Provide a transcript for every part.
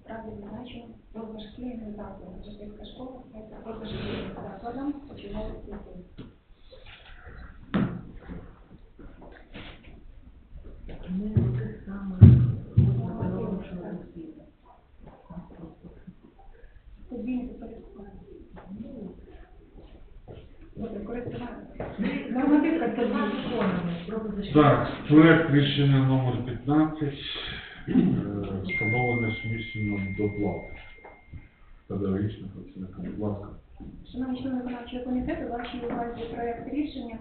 справді зазначено про дошкільний заклад. Житомирська школа це про дошкільним закладом починають освіти. Ми таких самих два законами Так, проект рішення номер 15, е, встановлення сумісного доплати педагогічних працівників. Будь ласка. Шановні члени виконавчого комітету, вашій увазі проект рішення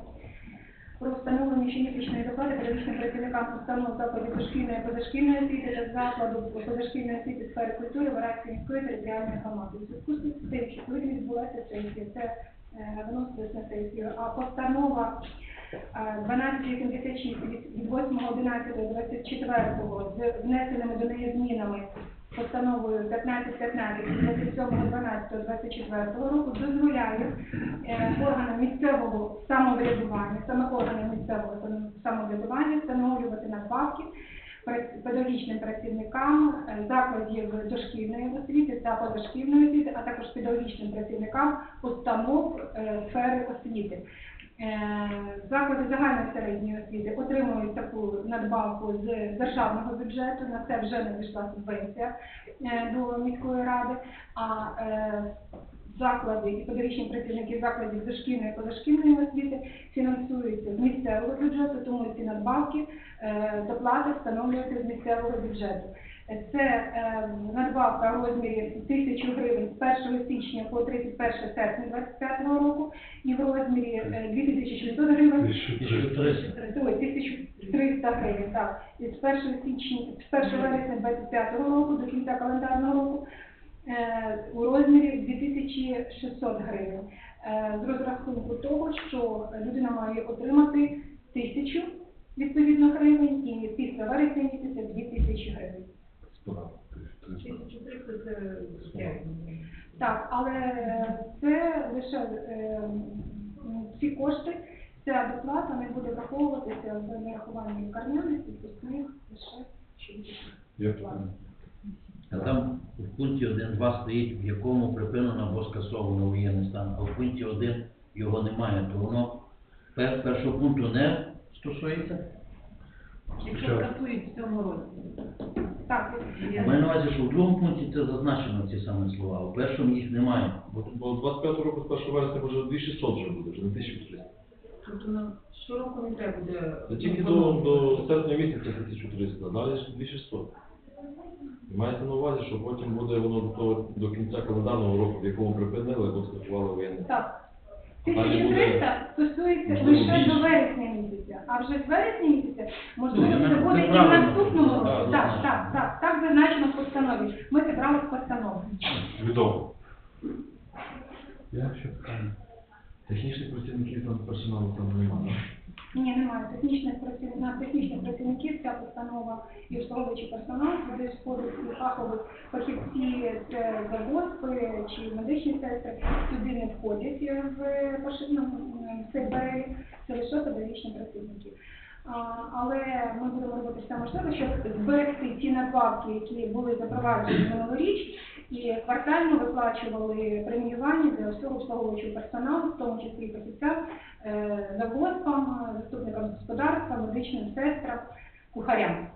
про встановлення щомісячної доплати педагогічним працівникам установ закладів дошкільної позашкільної освіти та закладу позашкільної освіти сфери культури Вараської міської територіальної громади. У зв'язку з тим, що сьогодні відбулася сесія, це е, виносилось на сесію, а постанова е, 1286 від від 8.11.24 з внесеними до неї змінами постановою 1515 від 27.12.24 року дозволяє е, органам місцевого самоврядування, саме органам місцевого самоврядування встановлювати надбавки педагогічним працівникам е, закладів дошкільної освіти та позашкільної освіти, а також педагогічним працівникам установ е, сфери освіти. Е, Заклади загальної середньої освіти отримують таку надбавку з державного бюджету, на це вже надійшла субвенція е, до міської ради, а е, заклади і педагогічні працівники закладів дошкільної і позашкільної освіти фінансуються з місцевого бюджету, тому ці надбавки доплати встановлюються з місцевого бюджету. Е, Це е, надбавка в розмірі 1000 гривень з 1 січня по 31 серпня 2025 року і в розмірі е, 2600 гривень 1300. Ой, 1300 гривень, так. І з 1 січня, з 1 вересня 25 року до кінця календарного року е, у розмірі 2600 гривень. Е, з розрахунку того, що людина має отримати 1000 відповідно гривень і після вересня місяця 2000 гривень. Справа. 1300. 1300 це стягнення. Так, але це лише е, ці кошти, ця доплата не буде враховуватися в нарахуванні лікарняних, відпускних лише щомісячно. А там в пункті 1.2 стоїть, в якому припинено або скасовано воєнний стан, а в пункті 1 його немає, то воно пер- першого пункту не стосується. Якщо скасують в цьому році. Так, Я маю на увазі, що в другому пункті це зазначено ці самі слова, а в першому їх немає. Бо, бо 25 року з 1 вересня може 2600 вже буде, вже не 1300. Тобто на щороку не треба буде. Це тільки до, до серпня місяця 1300, далі ж 2600. І Мається на увазі, що потім буде воно до, того- до кінця календарного року, в якому припинили, або скасували воєнний. так. Далі буде- 1300 стосується лише до вересня місяця, а вже в вересні місяці, можливо, це буде і в наступному році. Так, так, так, так зазначено в постанові. Ми це зібрали в постанову. Відомо. Я ще питання. Технічних працівників там персоналу там немає. Ні, немає. Технічних працівників, на технічних працівників ця постанова і обслуговуючий персонал туди сходить і фахові фахівці е, з завозки чи медичні сестри сюди не входять е, в е, поширному себе. 500 педагогічних працівників. Але ми будемо робити все можливе, щоб зберегти ті надбавки, які були запроваджені минулоріч, і квартально виплачували преміювання для всього обслуговуючого персоналу, в тому числі працівцям, е, заводкам, заступникам господарства, медичним сестрам, кухарям.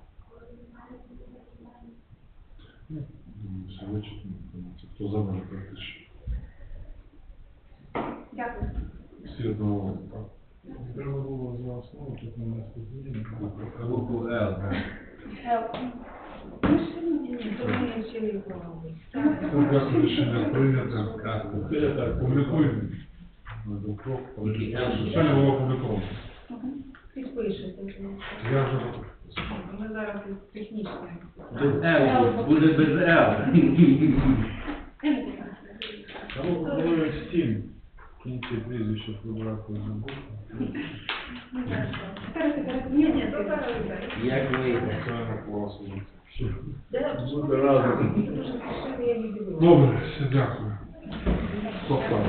Хто за Дякую. Всі одного основу, тут немає спеціалізму. Тут вас рішення прийнято. Публікуємо. Я вже сьогодні було опубліковано. Підпишете. Я вже Ми зараз технічно. Без L, буде без L. Тому пропонують Інші прізвища по браку забув. Ні, ні, то зараз. Як вийде? Оксана класно. Буде разом. Добре, все дякую. Пока.